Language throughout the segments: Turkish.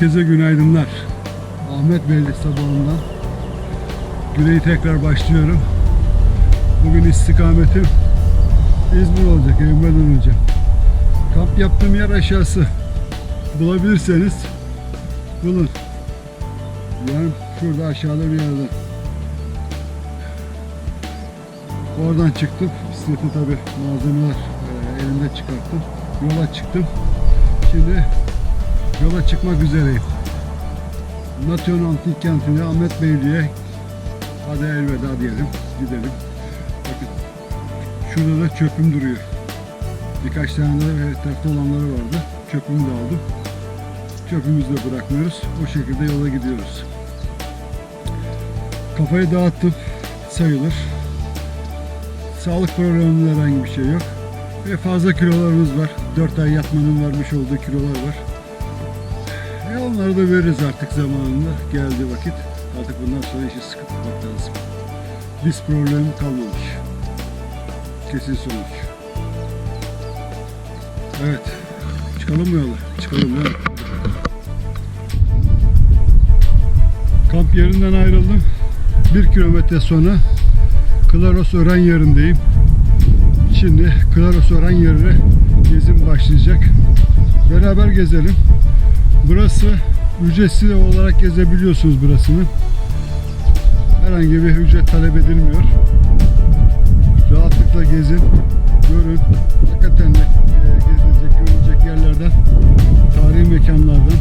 Herkese günaydınlar. Ahmet Beyli sabahından güneyi tekrar başlıyorum. Bugün istikametim İzmir olacak, evime döneceğim. Kamp yaptığım yer aşağısı. Bulabilirseniz bulun. Yani şurada aşağıda bir yerde. Oradan çıktım. Bisikleti tabi malzemeler e, elimde çıkarttım. Yola çıktım. Şimdi yola çıkmak üzereyim. Natyon Antik Kenti'ne Ahmet Beyliğe hadi elveda diyelim. Gidelim. Bakın şurada da çöpüm duruyor. Birkaç tane de etrafta olanları vardı. Çöpümü de aldım. Çöpümüzü de bırakmıyoruz. O şekilde yola gidiyoruz. Kafayı dağıttım sayılır. Sağlık probleminde herhangi bir şey yok. Ve fazla kilolarımız var. 4 ay yatmanın vermiş olduğu kilolar var. E onları da veririz artık zamanında. Geldi vakit. Artık bundan sonra işi sıkı tutmak lazım. Biz problem kalmamış. Kesin sonuç. Evet. Çıkalım mı yola? Çıkalım mi? Kamp yerinden ayrıldım. Bir kilometre sonra Klaros Ören yerindeyim. Şimdi Klaros Ören yerine gezim başlayacak. Beraber gezelim. Burası ücretsiz olarak gezebiliyorsunuz burasını. Herhangi bir ücret talep edilmiyor. Rahatlıkla gezin, görün. Hakikaten de e, gezilecek, görülecek yerlerden, tarihi mekanlardan,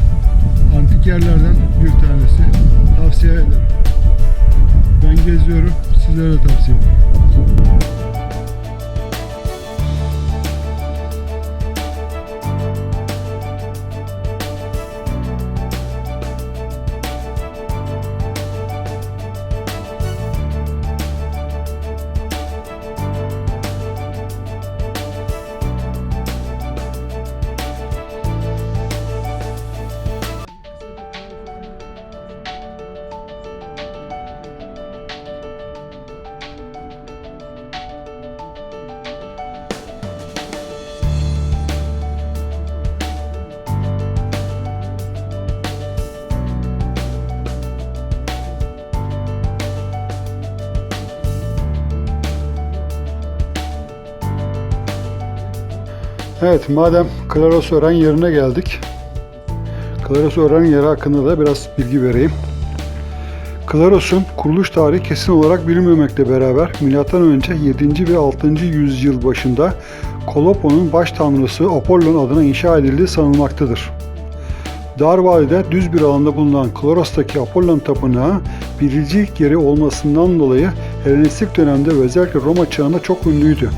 antik yerlerden bir tanesi. Tavsiye ederim. Ben geziyorum, sizlere tavsiye ederim. Evet, madem Klaros Ören yerine geldik. Klaros Ören yeri hakkında da biraz bilgi vereyim. Klaros'un kuruluş tarihi kesin olarak bilinmemekle beraber M.Ö. 7. ve 6. yüzyıl başında Kolopo'nun baş tanrısı Apollon adına inşa edildiği sanılmaktadır. Dar vadide düz bir alanda bulunan Kloros'taki Apollon tapınağı biricik yeri olmasından dolayı Helenistik dönemde ve özellikle Roma çağında çok ünlüydü.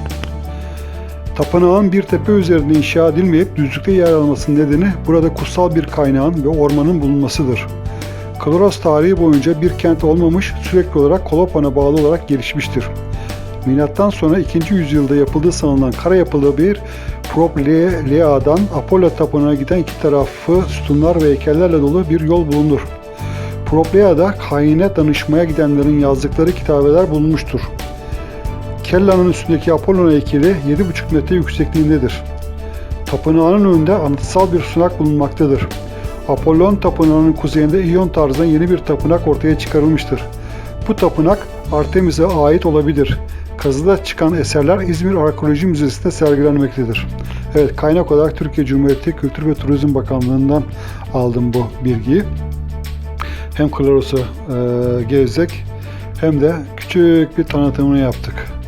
Tapınağın bir tepe üzerinde inşa edilmeyip düzlükte yer almasının nedeni burada kutsal bir kaynağın ve ormanın bulunmasıdır. Kloros tarihi boyunca bir kent olmamış, sürekli olarak Kolopan'a bağlı olarak gelişmiştir. Milattan sonra 2. yüzyılda yapıldığı sanılan kara yapılı bir Proplea'dan Apollo tapınağına giden iki tarafı sütunlar ve heykellerle dolu bir yol bulunur. Proplea'da kaine danışmaya gidenlerin yazdıkları kitabeler bulunmuştur. Kella'nın üstündeki Apollon heykeli 7,5 metre yüksekliğindedir. Tapınağının önünde anıtsal bir sunak bulunmaktadır. Apollon tapınağının kuzeyinde İyon tarzında yeni bir tapınak ortaya çıkarılmıştır. Bu tapınak Artemis'e ait olabilir. Kazıda çıkan eserler İzmir Arkeoloji Müzesi'nde sergilenmektedir. Evet kaynak olarak Türkiye Cumhuriyeti Kültür ve Turizm Bakanlığı'ndan aldım bu bilgiyi. Hem Klaros'u e, gezdik hem de küçük bir tanıtımını yaptık.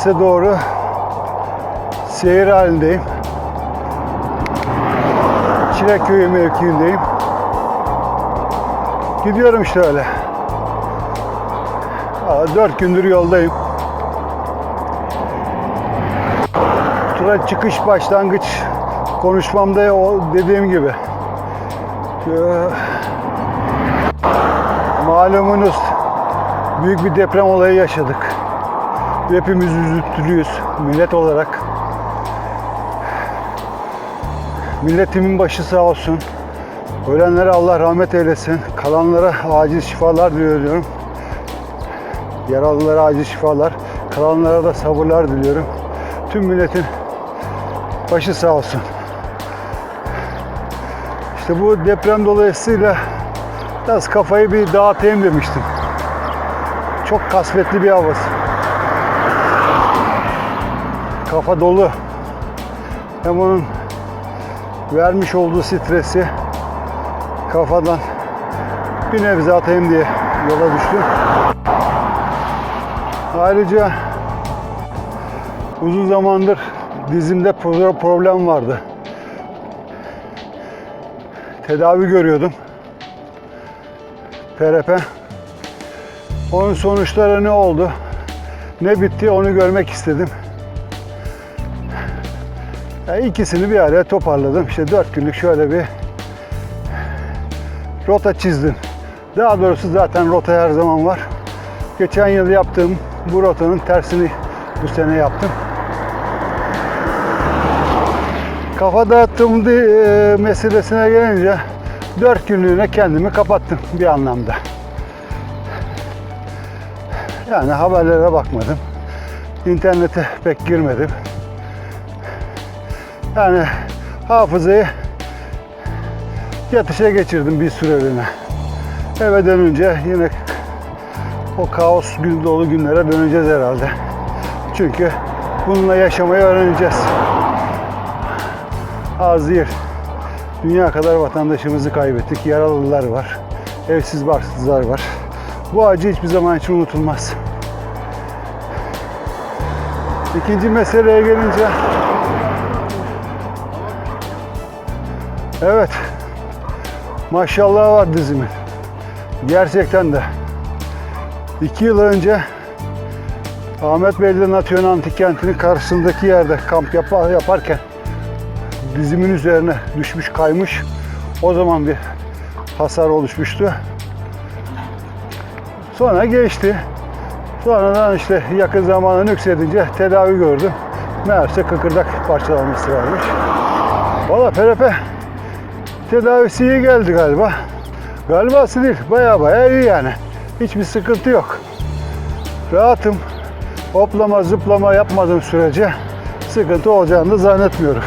Menderes'e doğru seyir halindeyim. Çilekköy mevkiindeyim. Gidiyorum işte öyle. Aa, Dört gündür yoldayım. Tura çıkış başlangıç konuşmamda o dediğim gibi. Ee, malumunuz büyük bir deprem olayı yaşadık. Hepimiz üzüntülüyüz millet olarak. Milletimin başı sağ olsun. Ölenlere Allah rahmet eylesin. Kalanlara acil şifalar diliyorum. Yaralılara acil şifalar. Kalanlara da sabırlar diliyorum. Tüm milletin başı sağ olsun. İşte bu deprem dolayısıyla biraz kafayı bir dağıtayım demiştim. Çok kasvetli bir havası. Kafa dolu. Hem onun vermiş olduğu stresi kafadan bir nebze atayım diye yola düştüm. Ayrıca uzun zamandır dizimde pro- problem vardı. Tedavi görüyordum. PRP. Onun sonuçları ne oldu? Ne bitti onu görmek istedim. Ya ikisini bir araya toparladım. İşte dört günlük şöyle bir rota çizdim. Daha doğrusu zaten rota her zaman var. Geçen yıl yaptığım bu rotanın tersini bu sene yaptım. Kafa dağıttığım e, meselesine gelince dört günlüğüne kendimi kapattım bir anlamda. Yani haberlere bakmadım. İnternete pek girmedim. Yani hafızayı yatışa geçirdim bir süreliğine. Eve dönünce yine o kaos gün dolu günlere döneceğiz herhalde. Çünkü bununla yaşamayı öğreneceğiz. Az. Dünya kadar vatandaşımızı kaybettik. Yaralılar var. Evsiz barksızlar var. Bu acı hiçbir zaman için unutulmaz. İkinci meseleye gelince Evet. Maşallah var dizimin. Gerçekten de. İki yıl önce Ahmet Bey'de Natyon Antik Kenti'nin karşısındaki yerde kamp yap- yaparken dizimin üzerine düşmüş kaymış. O zaman bir hasar oluşmuştu. Sonra geçti. Sonradan işte yakın zamana nüksedince tedavi gördüm. Meğerse kıkırdak parçalanması varmış. Valla PRP tedavisi iyi geldi galiba. Galibası değil, baya baya iyi yani. Hiçbir sıkıntı yok. Rahatım. Hoplama zıplama yapmadığım sürece sıkıntı olacağını zannetmiyorum.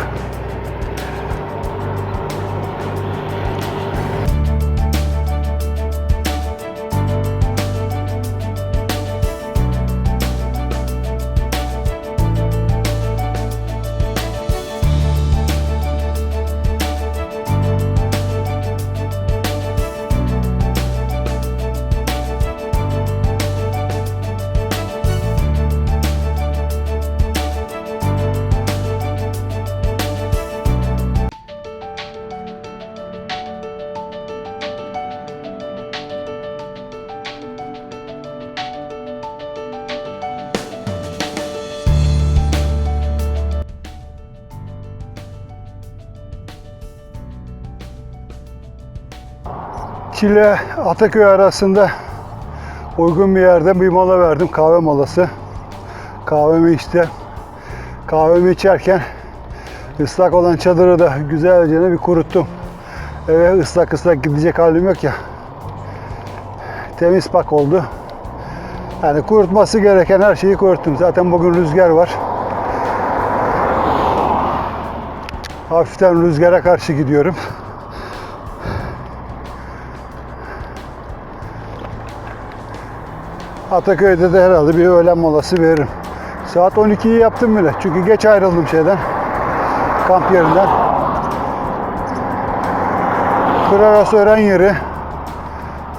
Çile Ataköy arasında uygun bir yerde bir mola verdim. Kahve molası. Kahvemi içtim. Kahvemi içerken ıslak olan çadırı da güzelce bir kuruttum. Eve ıslak ıslak gidecek halim yok ya. Temiz pak oldu. Yani kurutması gereken her şeyi kuruttum. Zaten bugün rüzgar var. Hafiften rüzgara karşı gidiyorum. Ataköy'de de herhalde bir öğlen molası veririm. Saat 12'yi yaptım bile. Çünkü geç ayrıldım şeyden. Kamp yerinden. Kıraras öğren yeri.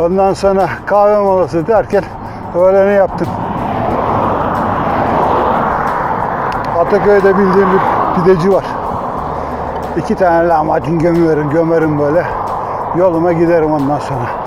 Ondan sonra kahve molası derken öğleni yaptım. Ortaköy'de bildiğim bir pideci var. İki tane lahmacun gömerim, gömerim böyle. Yoluma giderim ondan sonra.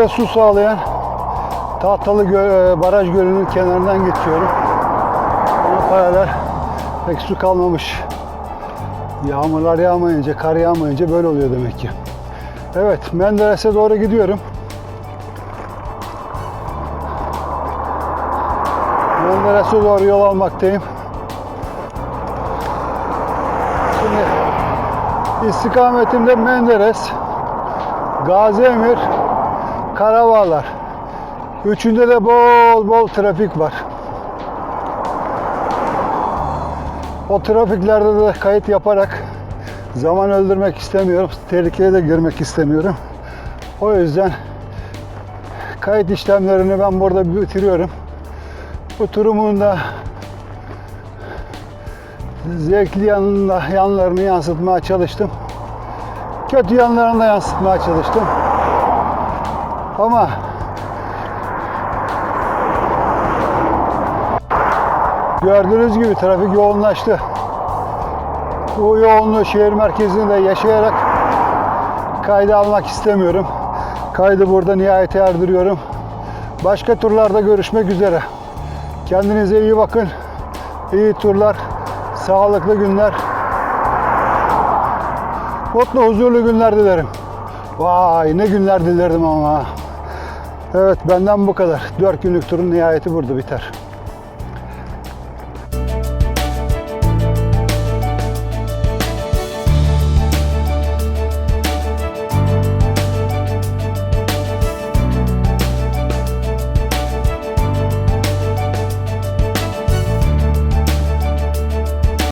İzmir'e su sağlayan Tahtalı Gö- e, Baraj Gölü'nün kenarından geçiyorum. Ona paralel pek su kalmamış. Yağmurlar yağmayınca, kar yağmayınca böyle oluyor demek ki. Evet, Menderes'e doğru gidiyorum. Menderes'e doğru yol almaktayım. Şimdi istikametimde Menderes, Gaziemir, Karabağlar. Üçünde de bol bol trafik var. O trafiklerde de kayıt yaparak zaman öldürmek istemiyorum. Tehlikeye de girmek istemiyorum. O yüzden kayıt işlemlerini ben burada bitiriyorum. Bu turumun da zevkli yanında, yanlarını yansıtmaya çalıştım. Kötü yanlarını da yansıtmaya çalıştım. Ama gördüğünüz gibi trafik yoğunlaştı. Bu yoğunluğu şehir merkezinde yaşayarak kayda almak istemiyorum. Kaydı burada nihayete erdiriyorum. Başka turlarda görüşmek üzere. Kendinize iyi bakın. İyi turlar, sağlıklı günler, mutlu, huzurlu günler dilerim. Vay ne günler dilerdim ama. Evet benden bu kadar. 4 günlük turun nihayeti burada biter.